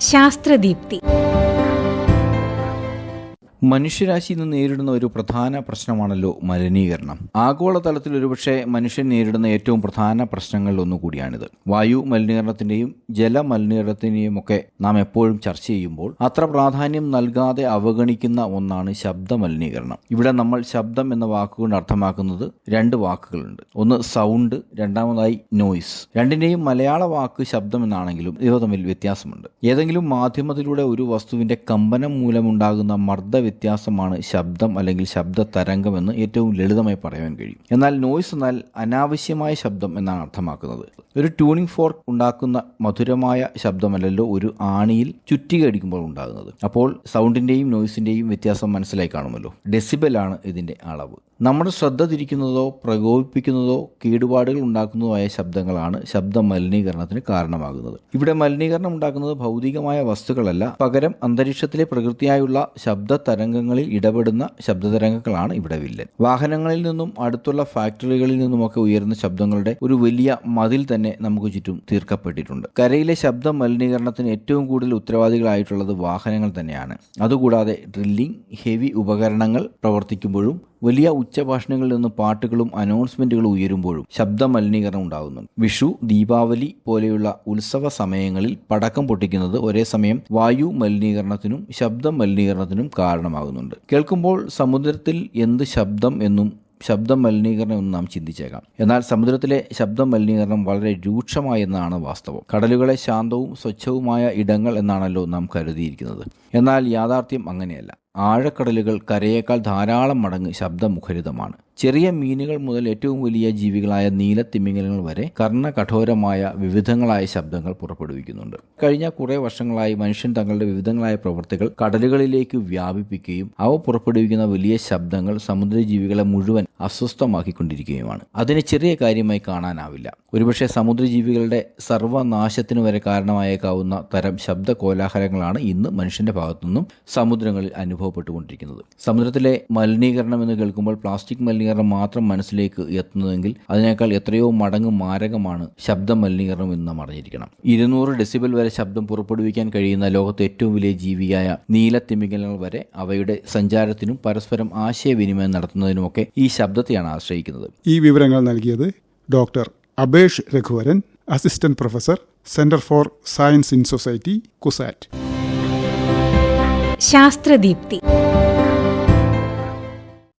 ശാസ്ത്രദീപ്തി. മനുഷ്യരാശി ഇന്ന് നേരിടുന്ന ഒരു പ്രധാന പ്രശ്നമാണല്ലോ മലിനീകരണം. ആഗോളതലത്തിൽ ഒരുപക്ഷെ മനുഷ്യൻ നേരിടുന്ന ഏറ്റവും പ്രധാന പ്രശ്നങ്ങളിൽ ഒന്നുകൂടിയാണിത്. വായു മലിനീകരണത്തിന്റെയും ജല മലിനീകരണത്തിന്റെയും ഒക്കെ നാം എപ്പോഴും ചർച്ച ചെയ്യുമ്പോൾ അത്ര പ്രാധാന്യം നൽകാതെ അവഗണിക്കുന്ന ഒന്നാണ് ശബ്ദ മലിനീകരണം. ഇവിടെ നമ്മൾ ശബ്ദം എന്ന വാക്കുകൊണ്ട് അർത്ഥമാക്കുന്നത് രണ്ട് വാക്കുകളുണ്ട്. ഒന്ന് സൗണ്ട് രണ്ടാമതായി നോയ്സ്. രണ്ടിന്റെയും മലയാള വാക്ക് ശബ്ദം എന്നാണെങ്കിലും ഇവ തമ്മിൽ വ്യത്യാസമുണ്ട്. ഏതെങ്കിലും മാധ്യമത്തിലൂടെ ഒരു വസ്തുവിന്റെ കമ്പനം മൂലമുണ്ടാകുന്ന മർദ്ദ വ്യത്യാസമാണ് ശബ്ദം അല്ലെങ്കിൽ ശബ്ദ തരംഗം എന്ന് ഏറ്റവും ലളിതമായി പറയാൻ കഴിയും. എന്നാൽ നോയ്സ് എന്നാൽ അനാവശ്യമായ ശബ്ദം എന്നാണ് അർത്ഥമാക്കുന്നത്. ഒരു ട്യൂണിംഗ് ഫോർക്ക് ഉണ്ടാക്കുന്ന മധുരമായ ശബ്ദമല്ലല്ലോ ഒരു ആണിയിൽ ചുറ്റിക അടിക്കുമ്പോൾ ഉണ്ടാകുന്നത്. അപ്പോൾ സൗണ്ടിന്റെയും നോയ്സിന്റെയും വ്യത്യാസം മനസ്സിലായി കാണുമല്ലോ. ഡെസിബലാണ് ഇതിന്റെ അളവ്. നമ്മുടെ ശ്രദ്ധ തിരിക്കുന്നതോ പ്രകോപിപ്പിക്കുന്നതോ കേടുപാടുകൾ ഉണ്ടാക്കുന്നതോ ആയ ശബ്ദങ്ങളാണ് ശബ്ദ മലിനീകരണത്തിന് കാരണമാകുന്നത്. ഇവിടെ മലിനീകരണം ഉണ്ടാക്കുന്നത് ഭൗതികമായ വസ്തുക്കളല്ല. പകരം അന്തരീക്ഷത്തിലെ പ്രകൃതിയായുള്ള ശബ്ദ തരംഗങ്ങളിൽ ഇടപെടുന്ന ശബ്ദതരംഗങ്ങളാണ് ഇവിടെ വില്ലൻ. വാഹനങ്ങളിൽ നിന്നും അടുത്തുള്ള ഫാക്ടറികളിൽ നിന്നുമൊക്കെ ഉയരുന്ന ശബ്ദങ്ങളുടെ ഒരു വലിയ മതിൽ തന്നെ നമുക്ക് ചുറ്റും തീർക്കപ്പെട്ടിട്ടുണ്ട്. കരയിലെ ശബ്ദ മലിനീകരണത്തിന് ഏറ്റവും കൂടുതൽ ഉത്തരവാദികളായിട്ടുള്ളത് വാഹനങ്ങൾ തന്നെയാണ്. അതുകൂടാതെ ഡ്രില്ലിംഗ് ഹെവി ഉപകരണങ്ങൾ പ്രവർത്തിക്കുമ്പോഴും വലിയ ഉച്ചഭാഷണങ്ങളിൽ നിന്ന് പാട്ടുകളും അനൗൺസ്മെന്റുകളും ഉയരുമ്പോഴും ശബ്ദ മലിനീകരണം ഉണ്ടാകുന്നുണ്ട് വിഷു ദീപാവലി പോലെയുള്ള ഉത്സവ സമയങ്ങളിൽ പടക്കം പൊട്ടിക്കുന്നത് ഒരേ സമയം വായു മലിനീകരണത്തിനും ശബ്ദ മലിനീകരണത്തിനും കാരണമാകുന്നുണ്ട്. കേൾക്കുമ്പോൾ സമുദ്രത്തിൽ എന്ത് ശബ്ദം എന്നും ശബ്ദ മലിനീകരണം എന്ന് നാം ചിന്തിച്ചേക്കാം. എന്നാൽ സമുദ്രത്തിലെ ശബ്ദ മലിനീകരണം വളരെ രൂക്ഷമായെന്നാണ് വാസ്തവം. കടലുകളെ ശാന്തവും സ്വച്ഛവുമായ ഇടങ്ങൾ എന്നാണല്ലോ നാം കരുതിയിരിക്കുന്നത്. എന്നാൽ യാഥാർത്ഥ്യം അങ്ങനെയല്ല. ആഴക്കടലുകൾ കരയേക്കാൾ ധാരാളം മടങ്ങ് ശബ്ദമുഖരിതമാണ്. ചെറിയ മീനുകൾ മുതൽ ഏറ്റവും വലിയ ജീവികളായ നീലത്തിമിംഗലങ്ങൾ വരെ കർണകഠോരമായ വിവിധങ്ങളായ ശബ്ദങ്ങൾ പുറപ്പെടുവിക്കുന്നുണ്ട്. കഴിഞ്ഞ കുറേ വർഷങ്ങളായി മനുഷ്യൻ തങ്ങളുടെ വിവിധങ്ങളായ പ്രവൃത്തികൾ കടലുകളിലേക്ക് വ്യാപിപ്പിക്കുകയും അവ പുറപ്പെടുവിക്കുന്ന വലിയ ശബ്ദങ്ങൾ സമുദ്രജീവികളെ മുഴുവൻ അസ്വസ്ഥമാക്കിക്കൊണ്ടിരിക്കുകയുമാണ്. അതിനെ ചെറിയ കാര്യമായി കാണാനാവില്ല. ഒരുപക്ഷെ സമുദ്രജീവികളുടെ സർവനാശത്തിനു വരെ കാരണമായേക്കാവുന്ന തരം ശബ്ദ കോലാഹലങ്ങളാണ് ഇന്ന് മനുഷ്യന്റെ ഭാഗത്തുനിന്നും സമുദ്രങ്ങളിൽ അനുഭവപ്പെട്ടുകൊണ്ടിരിക്കുന്നത്. സമുദ്രത്തിലെ മലിനീകരണം എന്ന് കേൾക്കുമ്പോൾ പ്ലാസ്റ്റിക് മലിനീകരണം മാത്രം മനസ്സിലേക്ക് എത്തുന്നതെങ്കിൽ അതിനേക്കാൾ എത്രയോ മടങ്ങ് മാരകമാണ് ശബ്ദ മലിനീകരണം എന്ന് നാം അറിഞ്ഞിരിക്കണം. ഇരുന്നൂറ് ഡെസിബൽ വരെ ശബ്ദം പുറപ്പെടുവിക്കാൻ കഴിയുന്ന ലോകത്തെ ഏറ്റവും വലിയ ജീവിയായ നീലത്തിമിംഗലങ്ങൾ വരെ അവയുടെ സഞ്ചാരത്തിനും പരസ്പരം ആശയവിനിമയം നടത്തുന്നതിനുമൊക്കെ ഈ ശബ്ദത്തെയാണ് ആശ്രയിക്കുന്നത്. ഈ വിവരങ്ങൾ നൽകിയത് doctor Abesh Raghuvaran assistant professor centre for science in society CUSAT. Sasthradeepthi.